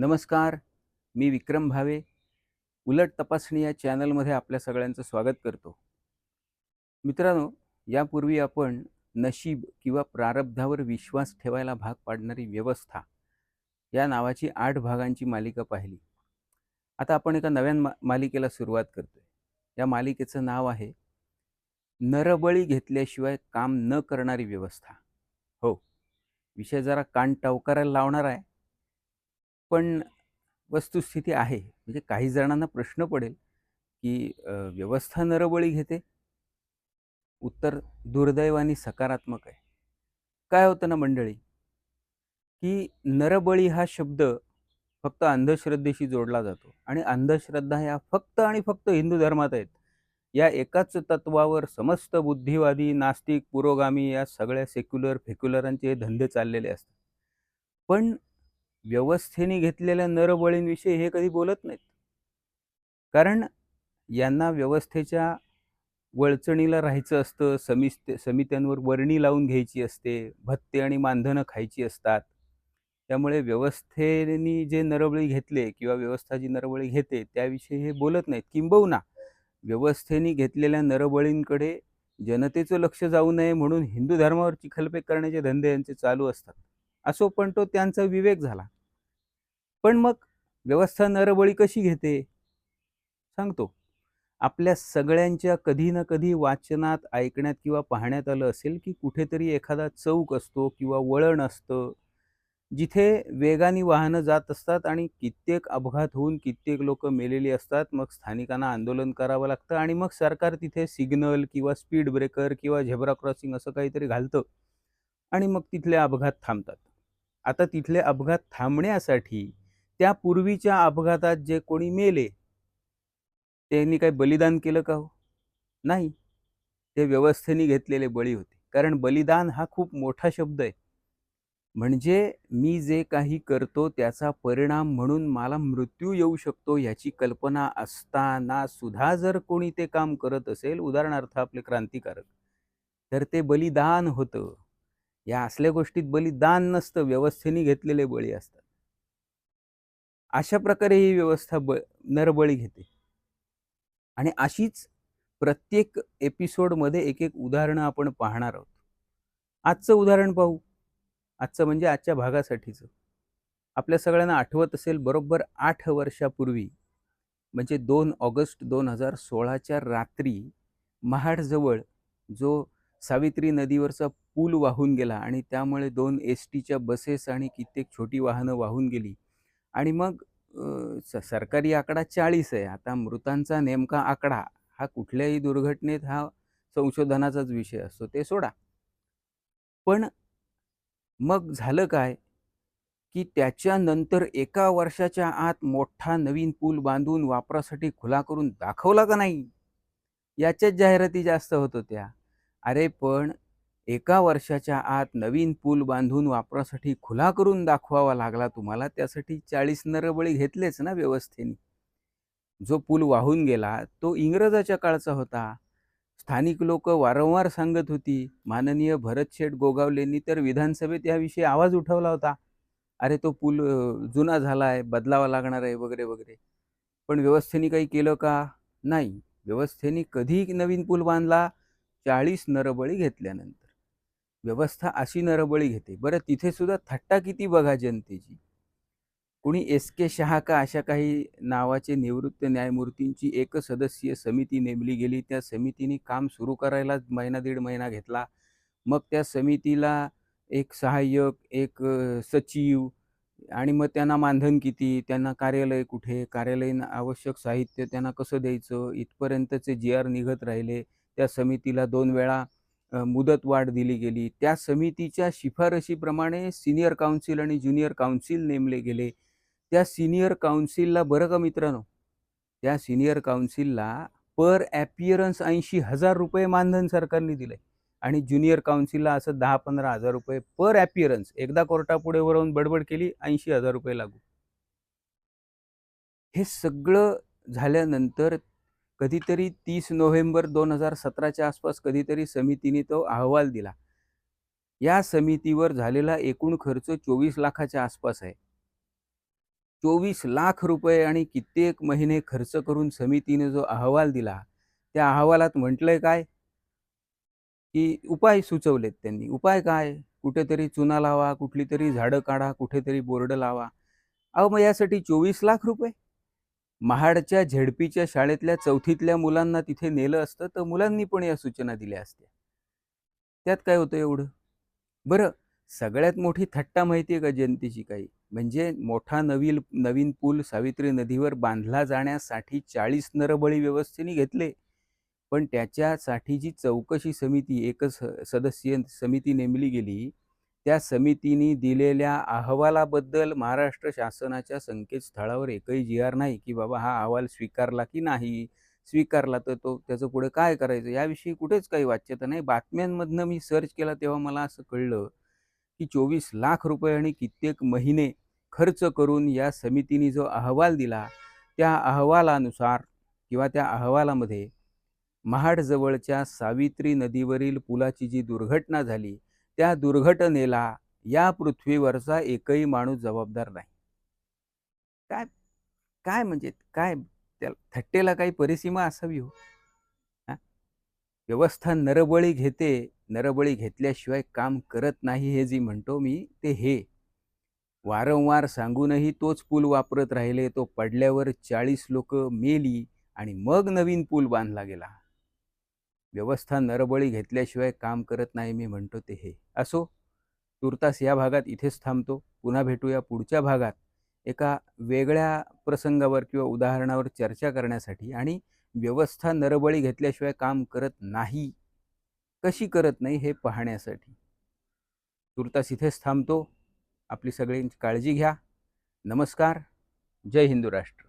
नमस्कार मी विक्रम भावे. उलट तपासणी या चॅनलमध्ये आपल्या सगळ्यांचं स्वागत करतो. मित्रांनो यापूर्वी आपण नशीब किंवा प्रारब्धावर विश्वास ठेवायला भाग पाडणारी व्यवस्था या नावाची आठ भागांची मालिका पाहिली. आता आपण एका नव्यान मा मालिकेला सुरुवात करतोय. या मालिकेचं नाव आहे नरबळी घेतल्याशिवाय काम न करणारी व्यवस्था. हो विषय जरा कान टवकारायला लावणार आहे. पण वस्तुस्थिती आहे. म्हणजे काही जणांना प्रश्न पडेल की व्यवस्था नरबळी घेते? उत्तर दुर्दैवाने सकारात्मक आहे. काय होतं ना मंडळी? की नरबळी हा शब्द फक्त अंधश्रद्धेशी जोडला जातो आणि अंधश्रद्धा ह्या फक्त आणि फक्त हिंदू धर्मात आहेत. या एकाच तत्वावर समस्त बुद्धिवादी नास्तिक पुरोगामी या सगळ्या सेक्युलर फेक्युलरांचे हे धंदे चाललेले असतात. पण व्यवस्थेने घेतलेल्या नरबळींविषयी हे कधी बोलत नाहीत. कारण यांना व्यवस्थेच्या वळचणीला राहायचं असतं समिस्ते समित्यांवर वर्णी लावून घ्यायची असते भत्ते आणि मानधनं खायची असतात. त्यामुळे व्यवस्थेने जे नरबळी घेतले किंवा व्यवस्था जी नरबळी घेते त्याविषयी हे बोलत नाहीत. किंबहुना व्यवस्थेने घेतलेल्या नरबळींकडे जनतेचं लक्ष जाऊ नये म्हणून हिंदू धर्मावर चिखलपेक करण्याचे धंदे यांचे चालू असतात. असो पण तो त्यांचा विवेक झाला. पण मग व्यवस्था नरबळी कशी घेते? सांगतो. आपल्या सगळ्यांच्या कधी ना कधी वाचनात ऐकण्यात किंवा पाहण्यात आलं असेल की कुठेतरी एखादा चौक असतो किंवा वळण असतं जिथे वेगाने वाहनं जात असतात आणि कित्येक अपघात होऊन कित्येक लोक मेलेली असतात. मग स्थानिकांना आंदोलन करावं लागतं आणि मग सरकार तिथे सिग्नल किंवा स्पीड ब्रेकर किंवा झेब्रा क्रॉसिंग असं काहीतरी घालतं आणि मग तिथले अपघात थांबतात. आता तिथले अपघात थांबण्यासाठी त्या पूर्वीच्या अपघातात जे कोणी मेले त्यांनी काही बलिदान केलं का हो? नाही. ते व्यवस्थेने घेतलेले बळी होते. कारण बलिदान हा खूप मोठा शब्द आहे. म्हणजे मी जे काही करतो त्याचा परिणाम म्हणून मला मृत्यू येऊ शकतो याची कल्पना असताना सुद्धा जर कोणी ते काम करत असेल उदाहरणार्थ आपले क्रांतिकारक तर ते बलिदान होतं. या असल्या गोष्टीत बलिदान नसतं व्यवस्थेने घेतलेले बळी असतात. अशा प्रकारे ही व्यवस्था ब नरबळी घेते. आणि अशीच प्रत्येक एपिसोडमध्ये एक एक उदाहरणं आपण पाहणार आहोत. आजचं उदाहरण पाहू. आजचं म्हणजे आजच्या भागासाठीचं. आपल्या सगळ्यांना आठवत असेल बरोबर आठ वर्षापूर्वी म्हणजे दोन ऑगस्ट दोन हजार सोळाच्या रात्री महाडजवळ जो सावित्री नदीवरचा पूल वाहून गेला आणि त्यामुळे दोन एस टीच्या बसेस आणि कित्येक छोटी वाहनं वाहून गेली. आणि मग स- सरकारी आकडा चाळीस आहे. आता मृतांचा नेमका आकडा हा कुठल्याही दुर्घटनेत हा संशोधनाचाच विषय असतो ते सोडा. पण मग झालं काय? की त्याच्यानंतर एका वर्षाच्या आत मोठा नवीन पूल बांधून वापरासाठी खुला करून दाखवला का नाही? याच्याच जाहिराती जास्त होत होत्या. अरे पण एका वर्षाच्या आत नवीन पूल बांधून वापरासाठी खुला करून दाखवावा लागला तुम्हाला त्यासाठी चाळीस नरबळी घेतलेच ना व्यवस्थेने. जो पूल वाहून गेला तो इंग्रजाच्या काळचा होता. स्थानिक लोक वारंवार सांगत होती माननीय भरतशेठ गोगावलेंनी तर विधानसभेत याविषयी आवाज उठवला होता. अरे तो पूल जुना झाला आहे बदलावा लागणार आहे वगैरे वगैरे. पण व्यवस्थेने काही केलं का? नाही. व्यवस्थेने कधी नवीन पूल बांधला चाळीस नरबळी घेतल्यानंतर. व्यवस्था अशी नरबळी घेते. बरं तिथे सुद्धा थट्टा किती बघा जनतेची. कुणी एस के शहा का अशा काही नावाचे निवृत्त न्यायमूर्तींची एक सदस्यीय समिती नेमली गेली. त्या समितीने काम सुरू करायला महिना दीड महिना घेतला. मग त्या समितीला एक सहाय्यक एक सचिव आणि मग त्यांना मानधन किती त्यांना कार्यालय कुठे कार्यालयीन आवश्यक साहित्य त्यांना कसं द्यायचं इथपर्यंतचे जी आर निघत राहिले. त्या समितीला दोन वेळा मुदतवाढ दिली गेली. त्या समितीच्या शिफारशीप्रमाणे सिनियर काउन्सिल आणि ज्युनियर काउन्सिल नेमले गेले. त्या सिनियर काउन्सिलला बरं का मित्रांनो? त्या सिनियर काउन्सिलला पर ॲपियरन्स ऐंशी हजार रुपये मानधन सरकारने दिलंय. आणि ज्युनियर काउन्सिलला असं दहा पंधरा हजार रुपये पर ॲपियरन्स एकदा कोर्टापुढे वरून बडबड केली ऐंशी हजार रुपये लागू. हे सगळं झाल्यानंतर कधीतरी तीस नोव्हेंबर दोन हजार सतराच्या आसपास कधीतरी समितीने तो अहवाल दिला. या समितीवर झालेला एकूण खर्च चोवीस लाखाच्या आसपास आहे. चोवीस लाख रुपये आणि कित्येक महिने खर्च करून समितीने जो अहवाल दिला त्या अहवालात म्हटलंय काय? की उपाय सुचवलेत त्यांनी. उपाय काय? कुठेतरी चुना लावा कुठली तरी झाडं काढा कुठेतरी बोर्ड लावा. अहो मग यासाठी चोवीस लाख रुपये? महाडच्या झेडपीच्या शाळेतल्या चौथीतल्या मुलांना तिथे नेलं असतं तर मुलांनी पण या सूचना दिल्या असत्या. त्यात काय होतं एवढं? बरं सगळ्यात मोठी थट्टा माहिती आहे का जयंतीची काही? म्हणजे मोठा नवीन नवीन पूल सावित्री नदीवर बांधला जाण्यासाठी चाळीस नरबळी व्यवस्थेने घेतले. पण त्याच्यासाठी जी चौकशी समिती एकच सदस्यीय समिती नेमली गेली त्या समितीने दिलेल्या अहवालाबद्दल महाराष्ट्र शासनाच्या संकेतस्थळावर एकही जी आर नाही की बाबा हा अहवाल स्वीकारला की नाही स्वीकारला तर तो त्याचं पुढे काय करायचं? याविषयी कुठेच काही वाच्यता नाही. बातम्यांमधनं मी सर्च केला तेव्हा मला असं कळलं की चोवीस लाख रुपये आणि कित्येक महिने खर्च करून या समितीने जो अहवाल दिला त्या अहवालानुसार किंवा त्या अहवालामध्ये महाडजवळच्या सावित्री नदीवरील पुलाची जी दुर्घटना झाली त्या दुर्घटनेला या पृथ्वीवरचा एकही माणूस जबाबदार नाही. काय काय म्हणजे काय त्या थट्टेला काही परिसीमा असावी हो? व्यवस्था नरबळी घेते नरबळी घेतल्याशिवाय काम करत नाही हे जी म्हणतो मी ते हे. वारंवार सांगूनही तोच पूल वापरत राहिले तो पडल्यावर चाळीस लोक मेली आणि मग नवीन पूल बांधला गेला. व्यवस्था नरबळी घेतल्याशिवाय काम करत नाही मी म्हणतो ते हे. असो तुर्तास या भागात इथेच थांबतो पुन्हा भेटूया पुढच्या भागात एका वेगळ्या प्रसंगावर किंवा उदाहरणावर चर्चा करण्यासाठी आणि व्यवस्था नरबळी घेतल्याशिवाय काम करत नाही. कशी करत नाही हे पाहण्यासाठी. तुर्तास इथेच थांबतो आपली सगळ्यांची काळजी घ्या. नमस्कार जय हिंदू राष्ट्र.